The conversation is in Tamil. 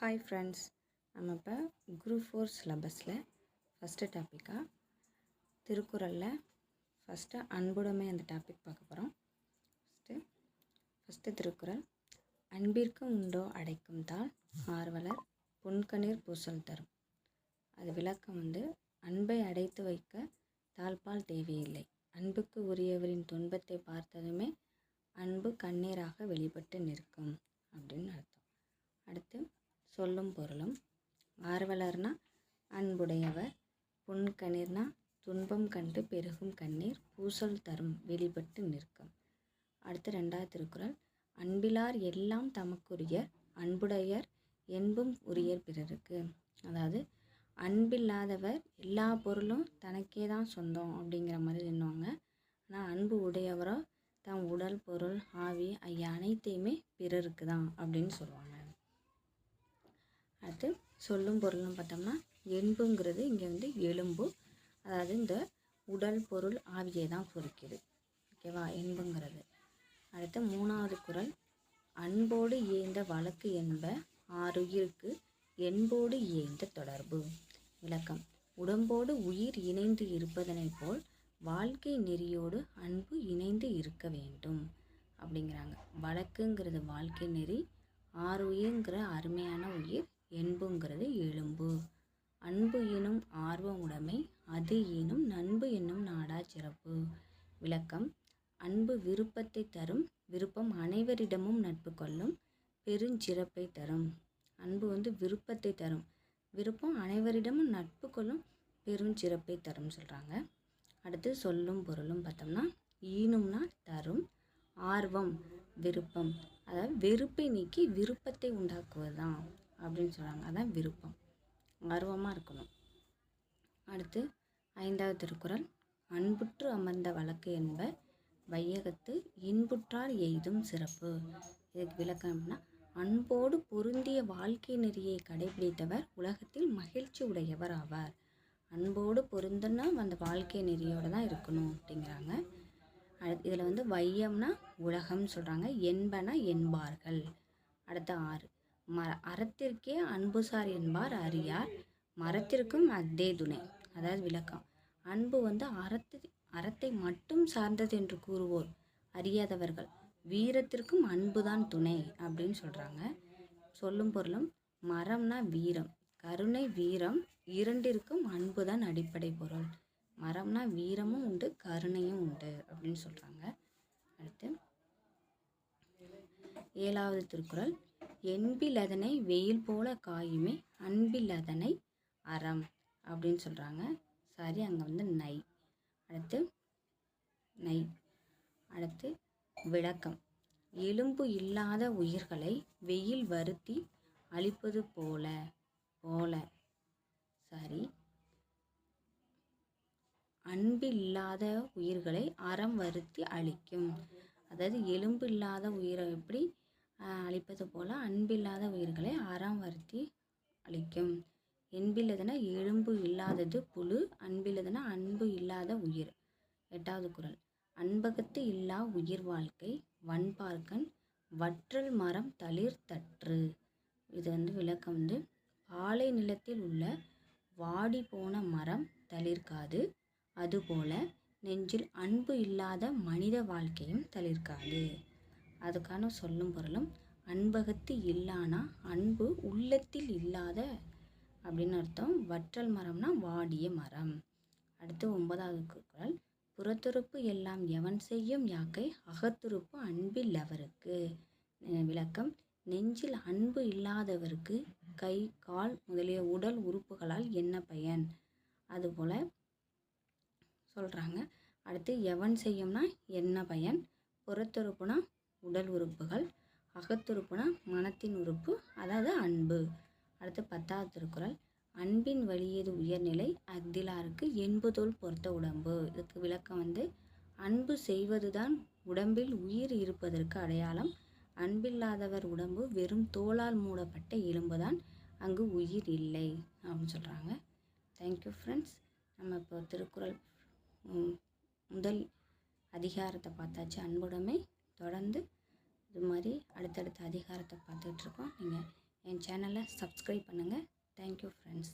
ஹாய் ஃப்ரெண்ட்ஸ் நம்ம இப்போ குரூப் ஃபோர் சிலபஸில் ஃபஸ்ட்டு டாப்பிக்காக திருக்குறளில் ஃபஸ்ட்டு அன்புடைமை அந்த டாபிக் பார்க்க போகிறோம் ஃபஸ்ட்டு ஃபஸ்ட்டு திருக்குறள். அன்பிற்கு உண்டோ அடைக்கும் தாள் ஆர்வலர் புன்கணீர் பூசல் தரும். அது விளக்கம் வந்து அன்பை அடைத்து வைக்க தாழ்பால் தேவையில்லை. அன்புக்கு உரியவரின் துன்பத்தை பார்த்ததுமே அன்பு கண்ணீராக வெளிப்பட்டு நிற்கும் அப்படின்னு அர்த்தம். சொல்லும் பொருளும் ஆர்வலர்னா அன்புடையவர் புன்கணீர்னா துன்பம் கண்டு பெருகும் கண்ணீர் பூசல் தரும் வெளிப்பட்டு நிற்கும். அடுத்து ரெண்டாவது திருக்குறள் அன்பிலார் எல்லாம் தமக்குரியர் அன்புடையர் என்பும் உரியர் பிறருக்கு. அதாவது அன்பில்லாதவர் எல்லா பொருளும் தனக்கே தான் சொந்தம் அப்படிங்கிற மாதிரி எண்ணுவாங்க. ஆனால் அன்பு உடையவரோ தம் உடல் பொருள் ஆவி ஐயா அனைத்தையுமே பிறருக்கு தான் அப்படின்னு சொல்லுவாங்க. அடுத்து சொல்லும் பொருள்னு பார்த்தோம்னா என்புங்கிறது இங்கே வந்து எலும்பு. அதாவது இந்த உடல் பொருள் ஆவியை தான் குறிக்குது ஓகேவா என்புங்கிறது அடுத்து மூணாவது குரல். அன்போடு இயந்த வழக்கு என்ப ஆறுயிருக்கு என்போடு இயைந்த தொடர்பு. விளக்கம். உடம்போடு உயிர் இணைந்து இருப்பதனைப் போல் வாழ்க்கை நெறியோடு அன்பு இணைந்து இருக்க வேண்டும். அப்படிங்கிறாங்க. வழக்குங்கிறது வாழ்க்கை நெறி ஆறுயிர்ங்கிற அருமையான உயிர் என்புங்கிறது எலும்பு அன்பு எனும் ஆர்வம் உடைமை அது எனும் நண்பு என்னும் நாடா சிறப்பு. விளக்கம் அன்பு விருப்பத்தை தரும் விருப்பம் அனைவரிடமும் நட்பு கொள்ளும் பெருஞ்சிறப்பை தரும். அன்பு வந்து விருப்பத்தை தரும் விருப்பம் அனைவரிடமும் நட்பு கொள்ளும் பெருஞ்சிறப்பை தரும் சொல்கிறாங்க அடுத்து சொல்லும் பொருளும் பார்த்தோம்னா ஈனும்னா தரும் ஆர்வம் விருப்பம். அதாவது வெறுப்பை நீக்கி விருப்பத்தை உண்டாக்குவது தான் அப்படின்னு சொல்கிறாங்க அதான் விருப்பம். ஆர்வமாக இருக்கணும். அடுத்து ஐந்தாவது திருக்குறள். அன்புற்று அமர்ந்த வழக்கு என்ப வையகத்து இன்புற்றார் எய்தும் சிறப்பு. இதுக்கு விளக்கம் அப்படின்னா அன்போடு பொருந்திய வாழ்க்கை நெறியை கடைபிடித்தவர் உலகத்தில் மகிழ்ச்சி உடையவர் ஆவார். அன்போடு பொருந்தனா அந்த வாழ்க்கை நெறியோடு தான் இருக்கணும் அப்படிங்கிறாங்க. இதில் வந்து வையம்னா உலகம்னு சொல்கிறாங்க என்பனா என்பார்கள். அடுத்த ஆறு. மர அறத்திற்கே அன்புசார் என்பார் அறியார் மரத்திற்கும் அத்தே துணை. அதாவது விளக்கம். அன்பு வந்து அறத்து அறத்தை மட்டும் சார்ந்தது என்று கூறுவோர் அறியாதவர்கள். வீரத்திற்கும் அன்புதான் துணை அப்படின்னு சொல்கிறாங்க சொல்லும் பொருளும் மரம்னா வீரம். கருணை வீரம் இரண்டிற்கும் அன்புதான் அடிப்படை பொருள். மரம்னா வீரமும் உண்டு கருணையும் உண்டு அப்படின்னு சொல்கிறாங்க அடுத்து ஏழாவது திருக்குறள். என்பில் அதனை வெயில் போல காயுமே அன்பில் அதனை அறம் அப்படின்னு சொல்கிறாங்க சரி அங்கே வந்து நை. அடுத்து நை. அடுத்து விளக்கம். எலும்பு இல்லாத உயிர்களை வெயில் வருத்தி அழிப்பது போல போல. சரி. அன்பு இல்லாத உயிர்களை அறம் வருத்தி அழிக்கும். அதாவது எலும்பு இல்லாத உயிரை எப்படி அழிப்பது போல் அன்பில்லாத உயிர்களை அறம் வருத்தி அழிக்கும். என்பில்லதுனா எலும்பு இல்லாதது புழு அன்பில்லதுனா அன்பு இல்லாத உயிர். எட்டாவது குரல். அன்பகத்து இல்லா உயிர் வாழ்க்கை வன்பார்க்கன் வற்றல் மரம் தளிர் தற்று. இது வந்து விளக்கம் வந்து பாலை நிலத்தில் உள்ள வாடி போன மரம் தளிர்க்காது. அதுபோல நெஞ்சில் அன்பு இல்லாத மனித வாழ்க்கையும் தளிர்க்காது. அதுக்கான சொல்லும் பொருளும் அன்பகத்து இல்லானா அன்பு உள்ளத்தில் இல்லாத அப்படின்னு அர்த்தம். வற்றல் மரம்னா வாடிய மரம். அடுத்து ஒன்பதாவது குரல். புறத்துறுப்பு எல்லாம் எவன் செய்யும் யாக்கை? அகத்துறுப்பு அன்பில் அவருக்கு. விளக்கம். நெஞ்சில் அன்பு இல்லாதவருக்கு கை கால் முதலிய உடல் உறுப்புகளால் என்ன பயன்? அதுபோல் சொல்கிறாங்க அடுத்து எவன் செய்யும்னா என்ன பயன்? புறத்துறுப்புனா உடல் உறுப்புகள் அகத்துறுப்புனா மனத்தின் உறுப்பு அதாவது அன்பு. அடுத்து பத்தாவது திருக்குறள். அன்பின் வழியது உயர்நிலை அக்திலாருக்கு என்பதோல் பொறுத்த உடம்பு. இதுக்கு விளக்கம் வந்து அன்பு செய்வதுதான் உடம்பில் உயிர் இருப்பதற்கு அடையாளம். அன்பில்லாதவர் உடம்பு வெறும் தோளால் மூடப்பட்ட எலும்புதான் அங்கு உயிர் இல்லை அப்படின்னு சொல்கிறாங்க தேங்க்யூ ஃப்ரெண்ட்ஸ் நம்ம இப்போ திருக்குறள் முதல் அதிகாரத்தை பார்த்தாச்சு. அன்புடைமை தொடர்ந்து இது மாதிரி அடுத்தடுத்த அதிகாரத்தை பார்த்துட்ருக்கோம். நீங்கள் என் சேனலை சப்ஸ்கிரைப் பண்ணுங்கள் தேங்க்யூ ஃப்ரெண்ட்ஸ்